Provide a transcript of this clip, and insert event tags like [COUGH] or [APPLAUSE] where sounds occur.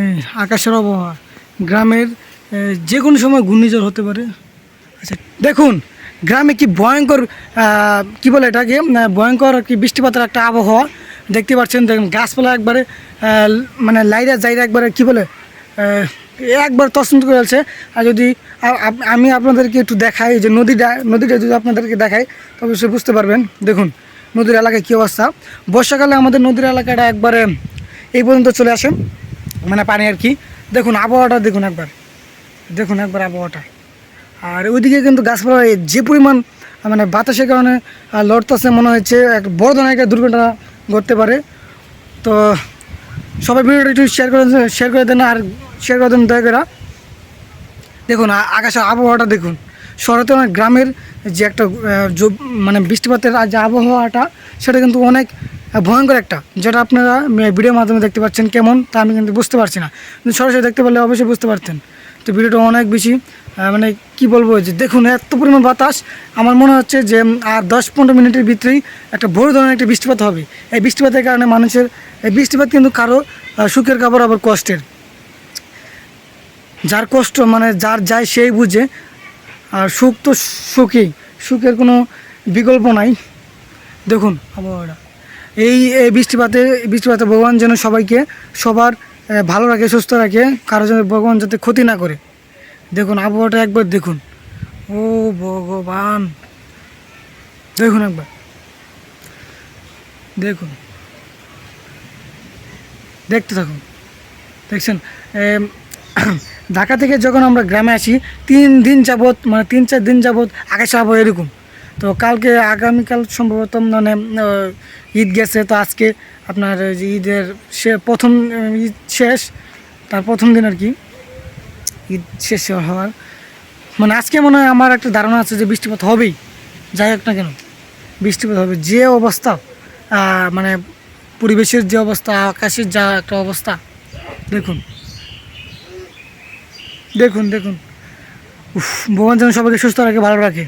এই আকাশের আবহাওয়া, গ্রামের যে কোনো সময় ঘূর্ণিঝড় হতে পারে। আচ্ছা দেখুন, গ্রামে কি ভয়ঙ্কর কি বলে এটাকে ভয়ঙ্কর কি বৃষ্টিপাতের একটা আবহাওয়া দেখতে পাচ্ছেন। দেখুন, গাছপালা একবারে মানে লাইরা জাইরা একবারে, কি বলে একবার তসন্ত করে আছে আর যদি আমি আপনাদেরকে একটু দেখাই, যে নদীটা নদীটা যদি আপনাদেরকে দেখাই, তবে সে বুঝতে পারবেন। দেখুন, নদীর এলাকায় কী অবস্থা? বর্ষাকালে আমাদের নদীর এলাকাটা একবারে এই পর্যন্ত চলে আসে। মানে পানি আর কি। দেখুন, আবহাওয়াটা দেখুন একবার। দেখুন একবার আবহাওয়াটা। আর ওইদিকে কিন্তু গাছপালা যে পরিমাণ মানে বাতাসের কারণে লড়তেছে মনে হচ্ছে, এক বড় ধরনের একটা দুর্ঘটনা ঘটতে পারে। তো সবাই ভিডিওটা একটু শেয়ার করে শেয়ার করে দেন আর শেয়ার করে দেন, দয়া করে। দেখুন আকাশের আবহাওয়াটা দেখুন। শহরে তো অনেক গ্রামের যে একটা মানে বৃষ্টিপাতের যে আবহাওয়াটা, সেটা কিন্তু অনেক ভয়ঙ্কর একটা, যেটা আপনারা ভিডিওর মাধ্যমে দেখতে পাচ্ছেন কেমন, তা আমি কিন্তু বুঝতে পারছি না। কিন্তু সরাসরি দেখতে পারলে অবশ্যই বুঝতে পারতেন। তো ভিডিওটা অনেক বেশি মানে কি বলব যে দেখুন এত পরিমাণ বাতাস, আমার মনে হচ্ছে যে আর দশ পনেরো মিনিটের ভিতরেই একটা বড় ধরনের একটা বৃষ্টিপাত হবে। এই বৃষ্টিপাতের কারণে মানুষের, এই বৃষ্টিপাত কিন্তু কারও সুখের কাপড়, আবার কষ্টের। যার কষ্ট মানে যার যায় সেই বুঝে, আর সুখ তো সুখই, সুখের কোনো বিকল্প নাই। দেখুন আবহাওয়াটা। এই বৃষ্টিপাতে বৃষ্টিপাতে ভগবান যেন সবাইকে সবার ভালো রাখে, সুস্থ রাখে, কারও যেন ভগবান যাতে ক্ষতি না করে। দেখুন, আবহাওয়াটা একবার দেখুন। ও ভগবান। দেখুন একবার। দেখুন। দেখতে থাকুন। দেখছেন? [CLEARS THROAT] ঢাকা থেকে যখন আমরা গ্রামে আসি, তিন দিন যাবত মানে তিন, চার দিন যাবত আকাশ আবহাওয়া এরকম। তো কালকে আগামীকাল সম্ভবত মানে ঈদ গেছে, তো আজকে আপনার ঈদের সে প্রথম ঈদ শেষ, তার প্রথম দিন আর কি, ঈদ শেষ হওয়ার। মানে আজকে মনে হয় আমার একটা ধারণা আছে যে বৃষ্টিপাত হবেই, যাই হোক না কেন, বৃষ্টিপাত হবে। যে অবস্থা মানে পরিবেশের যে অবস্থা, আকাশের যা একটা অবস্থা, দেখুন দেখুন দেখুন ভগবান যেন সবাইকে সুস্থ রাখে, ভালো রাখে।